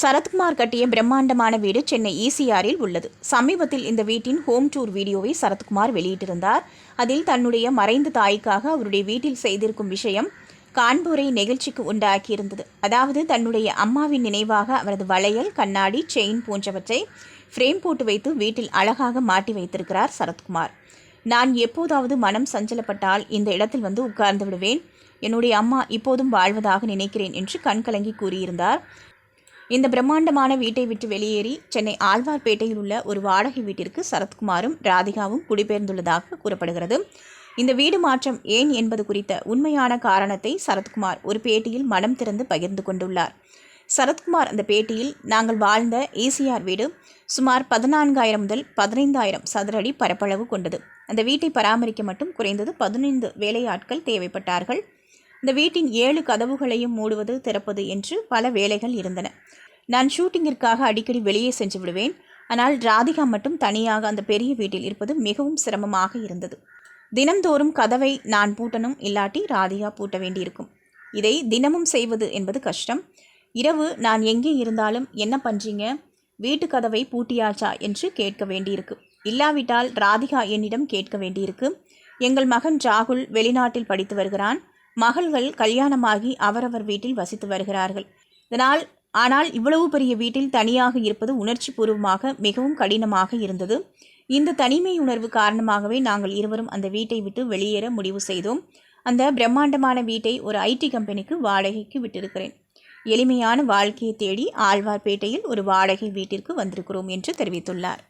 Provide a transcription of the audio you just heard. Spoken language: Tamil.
சரத்குமார் கட்டிய பிரம்மாண்டமான வீடு சென்னை ஈசிஆரில் உள்ளது. சமீபத்தில் இந்த வீட்டின் ஹோம் டூர் வீடியோவை சரத்குமார் வெளியிட்டிருந்தார். அதில் தன்னுடைய மறைந்த தாய்க்காக அவருடைய வீட்டில் செய்திருக்கும் விஷயம் கான்பூரை நெகிழ்ச்சிக்கு உண்டாக்கியிருந்தது. அதாவது தன்னுடைய அம்மாவின் நினைவாக அவரது வளையல் கண்ணாடி செயின் போன்றவற்றை ஃப்ரேம் போட்டு வைத்து வீட்டில் அழகாக மாட்டி வைத்திருக்கிறார் சரத்குமார். நான் எப்போதாவது மனம் சஞ்சலப்பட்டால் இந்த இடத்தில் வந்து உட்கார்ந்து விடுவேன். என்னுடைய அம்மா இப்போதும் வாழ்வதாக நினைக்கிறேன் என்று கண்கலங்கி கூறியிருந்தார். இந்த பிரம்மாண்டமான வீட்டை விட்டு வெளியேறி சென்னை ஆழ்வார்பேட்டையில் உள்ள ஒரு வாடகை வீட்டிற்கு சரத்குமாரும் ராதிகாவும் குடிபெயர்ந்துள்ளதாக கூறப்படுகிறது. இந்த வீடு மாற்றம் ஏன் என்பது குறித்த உண்மையான காரணத்தை சரத்குமார் ஒரு பேட்டியில் மனம் திறந்து பகிர்ந்து கொண்டுள்ளார். சரத்குமார் அந்த பேட்டியில் நாங்கள் வாழ்ந்த ஏசிஆர் வீடு சுமார் பதினான்காயிரம் முதல் பதினைந்தாயிரம் சதுர அடி பரப்பளவு கொண்டது. அந்த வீட்டை பராமரிக்க மட்டும் குறைந்தது பதினைந்து வேலையாட்கள் தேவைப்பட்டார்கள். இந்த வீட்டின் ஏழு கதவுகளையும் மூடுவது திறப்பது என்று பல வேலைகள் இருந்தன. நான் ஷூட்டிங்கிற்காக அடிக்கடி வெளியே சென்று விடுவேன். ஆனால் ராதிகா மட்டும் தனியாக அந்த பெரிய வீட்டில் இருப்பது மிகவும் சிரமமாக இருந்தது. தினம்தோறும் கதவை நான் பூட்டணும் இல்லாட்டி ராதிகா பூட்ட வேண்டியிருக்கும். இதை தினமும் செய்வது என்பது கஷ்டம். இரவு நான் எங்கே இருந்தாலும் என்ன பண்ணுறீங்க வீட்டு கதவை பூட்டியாச்சா? என்று கேட்க வேண்டியிருக்கு. இல்லாவிட்டால் ராதிகா என்னிடம் கேட்க வேண்டியிருக்கு. எங்கள் மகன் ராகுல் வெளிநாட்டில் படித்து வருகிறான். மகள்கள் கல்யாணமாகி அவரவர் வீட்டில் வசித்து வருகிறார்கள். இதனால் ஆனால் இவ்வளவு பெரிய வீட்டில் தனியாக இருப்பது உணர்ச்சி பூர்வமாக மிகவும் கடினமாக இருந்தது. இந்த தனிமை உணர்வு காரணமாகவே நாங்கள் இருவரும் அந்த வீட்டை விட்டு வெளியேற முடிவு செய்தோம். அந்த பிரம்மாண்டமான வீட்டை ஒரு ஐடி கம்பெனிக்கு வாடகைக்கு விட்டிருக்கிறேன். எளிமையான வாழ்க்கையை தேடி ஆழ்வார்பேட்டையில் ஒரு வாடகை வீட்டிற்கு வந்திருக்கிறோம் என்று தெரிவித்துள்ளார்.